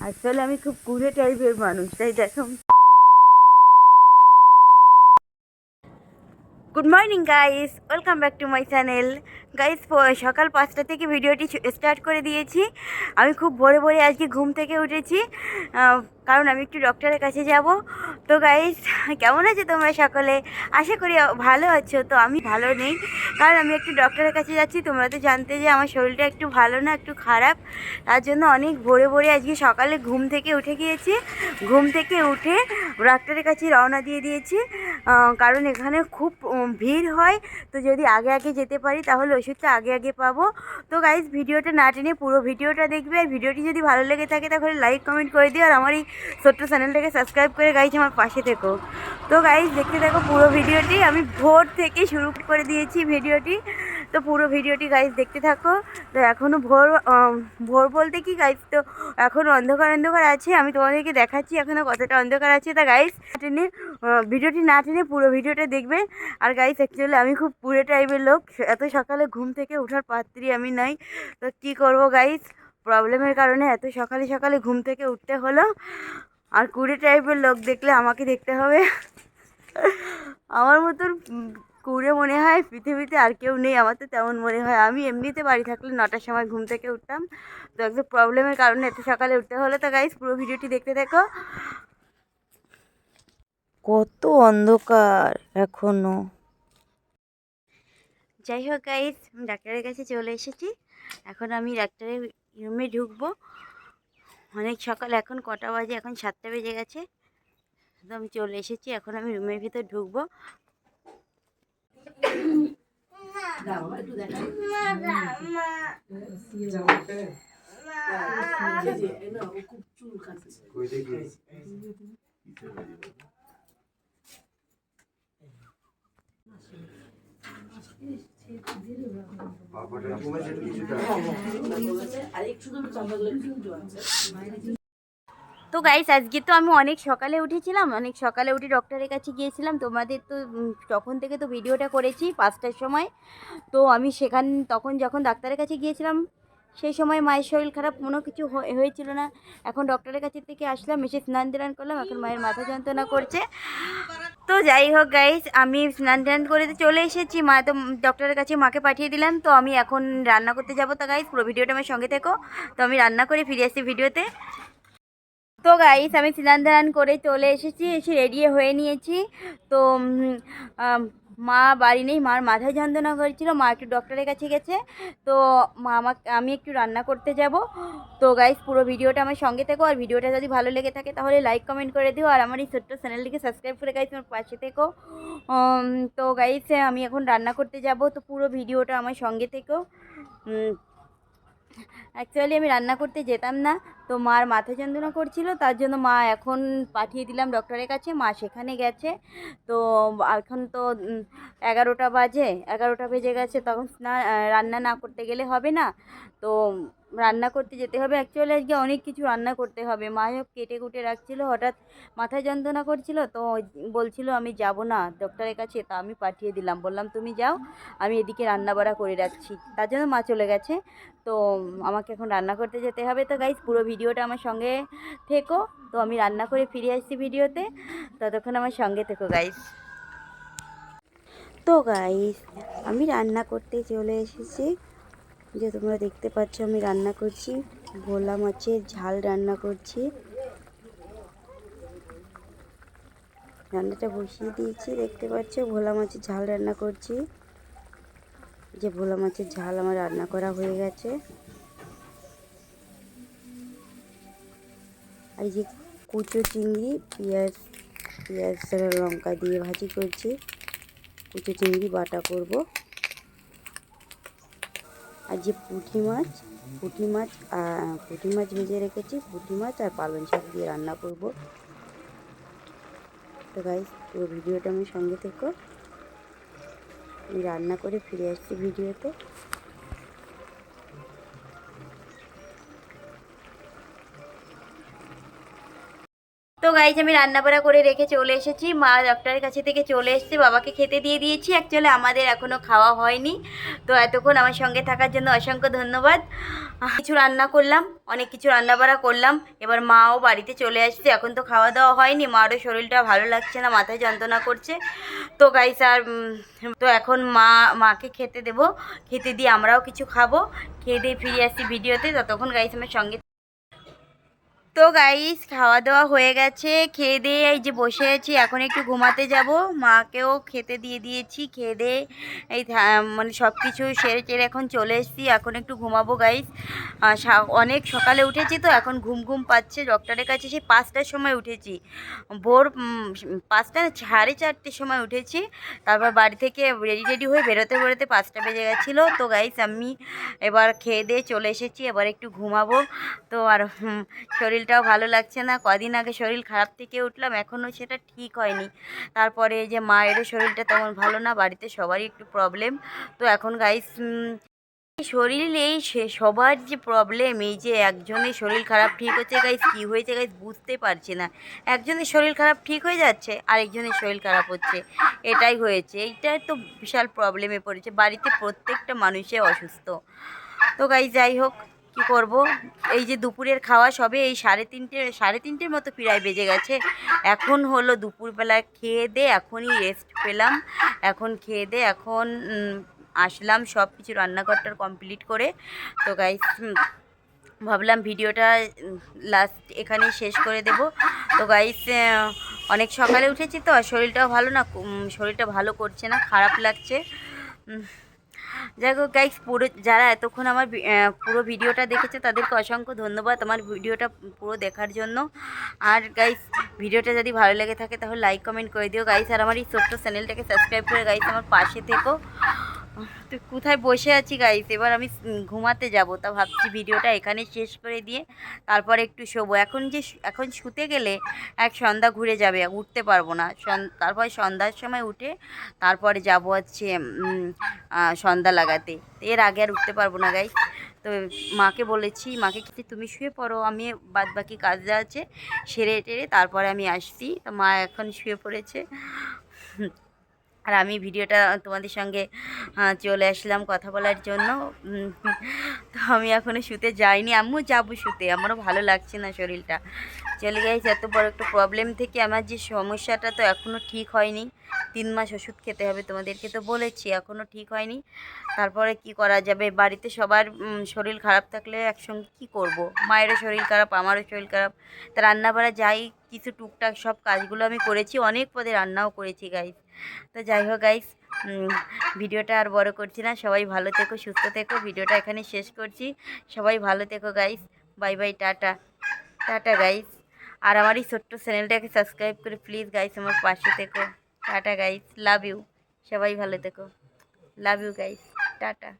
আসলে আমি খুব কুড়ে টাইপের মানুষ, তাই দেখো। Good morning guys welcome back to my channel guys সকাল পাঁচটা থেকে ভিডিওটি স্টার্ট করে দিয়েছি। আমি খুব ভোরে ভোরে আজকে ঘুম থেকে উঠেছি। কারণ আমি একটু ডক্টরের কাছে যাব। তো গাইস কেমন আছে তোমরা সকলে? আশা করি ভালো আছো। তো আমি ভালো নেই। কারণ আমি একটু ডক্টরের কাছে যাচ্ছি। তোমরা তো জানতে যে আমার শরীরটা একটু ভালো না, একটু খারাপ। তার জন্য অনেক ভোরে ভোরে আজকে সকালে ঘুম থেকে উঠে গিয়েছি। ঘুম থেকে উঠে ডাক্তারের কাছে রওনা দিয়ে দিয়েছি। কারণ এখানে খুব ভিড় হয়। তো যদি আগে আগে যেতে পারি তাহলে ওষুধটা আগে আগে পাবো। তো গাইজ ভিডিওটা না টেনে পুরো ভিডিওটা দেখবে। আর ভিডিওটি যদি ভালো লেগে থাকে, তাহলে লাইক কমেন্ট করে দিও। আর আমার এই ছোট্ট চ্যানেলটাকে সাবস্ক্রাইব করে গাইজ আমার পাশে থেকো। তো গাইজ দেখতে থাকো পুরো ভিডিওটি। আমি ভোর থেকে শুরু করে দিয়েছি ভিডিওটি। তো পুরো ভিডিওটি গাইজ দেখতে থাকো। তো এখনও ভোর ভোর বলতে কি গাইজ তো এখন অন্ধকার অন্ধকার আছে, আমি তোমাদেরকে দেখাচ্ছি এখনও কতটা অন্ধকার আছে। তা গাইজ টেনে ভিডিওটি না টেনে পুরো ভিডিওটা দেখবে। আর গাইজ অ্যাকচুয়ালি আমি খুব পুরে টাইপের লোক। এত সকালে ঘুম থেকে ওঠার পাত্রী আমি নাই। তো কী করব গাইজ প্রবলেমের কারণে এত সকালে সকালে ঘুম থেকে উঠতে হলো। আর কুড়ে টাইপের লোক দেখলে আমাকে দেখতে হবে। আমার মতন কুড়ে মনে হয় পৃথিবীতে আর কেউ নেই। আমার তো তেমন মনে হয়। আমি এমনিতে বাড়ি থাকলে নটার সময় ঘুম থেকে উঠতাম। তো একটু প্রবলেমের কারণে এত সকালে উঠতে হলো। তো গাইজ পুরো ভিডিওটি দেখতে দেখো কত অন্ধকার এখনও। যাই হোক গাইজ আমি ডাক্তারের কাছে চলে এসেছি। এখন আমি ডাক্তারের রুমে ঢুকবো। অনেক সকাল এখন কটা বাজে? এখন সাতটা বেজে গেছে। তো আমি চলে এসেছি। এখন আমি রুমের ভিতর ঢুকবো। দাও একটু দেখাও খুব চুল কাটছে আর একটু আছে তো গাইস আজকে তো আমি অনেক সকালে উঠেছিলাম, অনেক সকালে উঠে ডক্টরের কাছে গিয়েছিলাম। তোমাদের তো তখন থেকে তো ভিডিওটা করেছি পাঁচটার সময়। তো আমি সেখান, তখন যখন ডাক্তারের কাছে গিয়েছিলাম, সেই সময় মায়ের শরীর খারাপ, কোনো কিছু হয়ে- হয়েছিল না। এখন ডক্টরের কাছে থেকে আসলাম, এসে স্নান টান করলাম, এখন মায়ের মাথা যন্ত্রণা করছে। তো যাই হোক গাইস আমি স্নান টান করে চলে এসেছি, মা তো ডক্টরের কাছে মাকে পাঠিয়ে দিলাম। তো আমি এখন রান্না করতে যাব তো গাইস পুরো ভিডিওটা আমার সঙ্গে থেকো। তো আমি রান্না করে ফিরে আসছি ভিডিওতে। তো গাইস আমি স্নান ধান করে চলে এসেছি, এসে রেডি হয়ে নিয়েছি। তো মা বাড়ি নেই, মার মাথায় যন্ত্রণা করেছিল, মা একটু ডক্টরের কাছে গেছে। তো, মা আমাকে, আমি একটু রান্না করতে যাব। তো গাইস পুরো ভিডিওটা আমার সঙ্গে থেকো, আর ভিডিওটা যদি ভালো লেগে থাকে, তাহলে লাইক কমেন্ট করে দিও, আর আমার এই ছোট্ট চ্যানেলটিকে সাবস্ক্রাইব করে গাইস আমার পাশে থেকো। তো গাইস আমি এখন রান্না করতে যাব, তো পুরো ভিডিওটা আমার সঙ্গে থেকো। অ্যাকচুয়ালি আমি রান্না করতে যেতাম না তো মার মাথা যন্ত্রণা করছিল, তার জন্য মা এখন পাঠিয়ে দিলাম ডক্টরের কাছে, মা সেখানে গেছে। তো এখন তো এগারোটা বাজে, এগারোটা বেজে গেছে, তখন না রান্না না করতে গেলে হবে না। তো রান্না করতে যেতে হবে। অ্যাকচুয়ালি আজকে অনেক কিছু রান্না করতে হবে। মা সব কেটে কুটে রাখছিল, হঠাৎ মাথা যন্ত্রণা করছিল, তো বলছিল আমি যাব না ডক্টরের কাছে, তা আমি পাঠিয়ে দিলাম। বললাম, তুমি যাও, আমি এদিকে রান্না বাড়া করে রাখছি। তার জন্য মা চলে গেছে। তো আমাকে এখন রান্না করতে যেতে হবে। তো গাইজ পুরো ভিডিওটা আমার সঙ্গে থেকো। তো আমি রান্না করে ফিরে আসছি ভিডিওতে। ততক্ষণ আমার সঙ্গে থেকো গাইস তো গাইস আমি রান্না করতে চলে এসেছি। যে তোমরা দেখতে পাচ্ছ, আমি রান্না করছি। ভোলা মাছের ঝাল রান্না করছি। রান্নাটা বসিয়ে দিয়েছি। দেখতে পাচ্ছ, ভোলা মাছের ঝাল রান্না করছি। যে ভোলা মাছের ঝাল আমার রান্না করা হয়ে গেছে। আর যে কুচো চিংড়ি, পেঁয়াজ পেঁয়াজ লঙ্কা দিয়ে ভাজি করছি। কুচো চিংড়ি বাটা করব। আর যে পুঁটি মাছ পুঁটি মাছ পুঁটি মাছ ভেজে রেখেছি। পুঁটি মাছ আর পালং শাক দিয়ে রান্না করব। তো গাইস পুরো ভিডিওটা আমি সঙ্গে থেকো। রান্না করে ফিরে আসছি ভিডিওতে। তো গাইজ আমি রান্নাবাড়া করে রেখে চলে এসেছি। মা ডক্টরের কাছে থেকে চলে এসেছে, বাবাকে খেতে দিয়ে দিয়েছি। অ্যাকচুয়ালি আমাদের এখনও খাওয়া হয়নি। তো এতক্ষণ আমার সঙ্গে থাকার জন্য অসংখ্য ধন্যবাদ। কিছু রান্না করলাম, অনেক কিছু রান্নাবাড়া করলাম। এবার মাও বাড়িতে চলে আসছে। এখন তো খাওয়া দাওয়া হয়নি। মারও শরীরটা ভালো লাগছে না, মাথায় যন্ত্রণা করছে। তো গাইস আর তো এখন মা, মাকে খেতে দেবো। খেতে দিয়ে আমরাও কিছু খাব। খেয়ে দিয়ে ফিরে আসছি ভিডিওতে। ততক্ষণ গাইস আমার সঙ্গে তো গাইস খাওয়া দাওয়া হয়ে গেছে। খেয়ে দিয়ে এই যে বসে আছি এখন একটু ঘুমাতে যাব। মাকেও খেতে দিয়ে দিয়েছি খেয়ে দিয়ে এই মানে সব কিছু সেরে টেরে এখন চলে এসেছি এখন একটু ঘুমাবো গাইস অনেক সকালে উঠেছি তো এখন ঘুম ঘুম পাচ্ছে। ডক্টরের কাছে সেই পাঁচটার সময় উঠেছি। ভোর পাঁচটা সাড়ে চারটের সময় উঠেছি। তারপর বাড়ি থেকে রেডি রেডি হয়ে বেরোতে বেরোতে পাঁচটা বেজে গেছিল। তো গাইস আমি এবার খেয়ে দিয়ে চলে এসেছি এবার একটু ঘুমাবো। তো আর হুম, শরীরটাও ভালো লাগছে না। কদিন আগে শরীর খারাপ থেকে উঠলাম, এখনও সেটা ঠিক হয়নি। তারপরে যে মায়েরও শরীরটা তেমন ভালো না, বাড়িতে সবারই একটু প্রবলেম তো এখন গাইস শরীর এই সবার যে প্রবলেম এই যে একজনের শরীর খারাপ ঠিক হচ্ছে গাইস কী হয়েছে গাইস বুঝতে পারছি না। একজনের শরীর খারাপ ঠিক হয়ে যাচ্ছে, আরেকজনের শরীর খারাপ হচ্ছে। এটাই হয়েছে, এইটাই তো বিশাল প্রবলেমে পড়েছে। বাড়িতে প্রত্যেকটা মানুষে অসুস্থ। তো গাইস যাই হোক কি করব? এই যে দুপুরের খাওয়া সবে এই সাড়ে তিনটে, সাড়ে তিনটের মতো প্রায় বেজে গেছে। এখন হলো দুপুরবেলা খেয়ে দে, এখনই রেস্ট পেলাম। এখন খেয়ে দে, এখন আসলাম সব কিছু রান্নাঘরটার কমপ্লিট করে। তো গাইস ভাবলাম ভিডিওটা লাস্ট এখানেই শেষ করে দেব। তো গাইস অনেক সকালে উঠেছি তো শরীরটাও ভালো না শরীরটা ভালো করছে না, খারাপ লাগছে। যাই হোক গাইস পুরো যারা এতক্ষণ আমার পুরো ভিডিওটা দেখেছে, তাদেরকে অসংখ্য ধন্যবাদ আমার ভিডিওটা পুরো দেখার জন্য। আর গাইস ভিডিওটা যদি ভালো লেগে থাকে, তাহলে লাইক কমেন্ট করে দিও। গাইস আর আমার এই ছোট্ট চ্যানেলটাকে সাবস্ক্রাইব করে গাইস আমার পাশে থেকো। তো কোথায় বসে আছি গাইস এবার আমি ঘুমাতে যাব। তা ভাবছি ভিডিওটা এখানে শেষ করে দিয়ে তারপর একটু শোবো। এখন যে এখন শুতে গেলে এক সন্ধ্যা ঘুরে যাবে, উঠতে পারব না। তারপর সন্ধ্যার সময় উঠে তারপরে যাব হচ্ছে সন্ধ্যা লাগাতে। এর আগে আর উঠতে পারব না গাইস তো মাকে বলেছি, মাকে কি তুমি শুয়ে পড়ো, আমি বাদ বাকি কাজ আছে সেরে টেরে তারপরে আমি আসছি। তো মা এখন শুয়ে পড়েছে। আর আমি ভিডিওটা তোমাদের সঙ্গে চলে আসলাম কথা বলার জন্য। তো আমি এখনও শুতে যাইনি। আমিও যাব শুতে। আমারও ভালো লাগছে না শরীরটা। চলে গেছে এত বড় একটা প্রবলেম থেকে আমার যে সমস্যাটা তো এখনও ঠিক হয়নি। তিন মাস ওষুধ খেতে হবে তোমাদেরকে তো বলেছি এখনও ঠিক হয়নি। তারপরে কি করা যাবে? বাড়িতে সবার শরীর খারাপ থাকলে একসঙ্গে কি করব? মায়েরও শরীর খারাপ, আমারও শরীর খারাপ। তা রান্নাবাড়া যাই, কিছু টুকটাক সব কাজগুলো আমি করেছি, অনেক পদে রান্নাও করেছি গাইস তো যাই হোক গাইস ভিডিওটা আর বড় করছি না। সবাই ভালো থেকো, সুস্থ থেকো। ভিডিওটা এখানে শেষ করছি। সবাই ভালো থেকো guys bye bye tata. Tata guys আর আমার এই ছোট্ট চ্যানেলটাকে সাবস্ক্রাইব করে প্লিজ গাইস আমার পাশে থেকো। টাটা গাইস লাভ ইউ সবাই ভালো থেকো। Love you guys tata.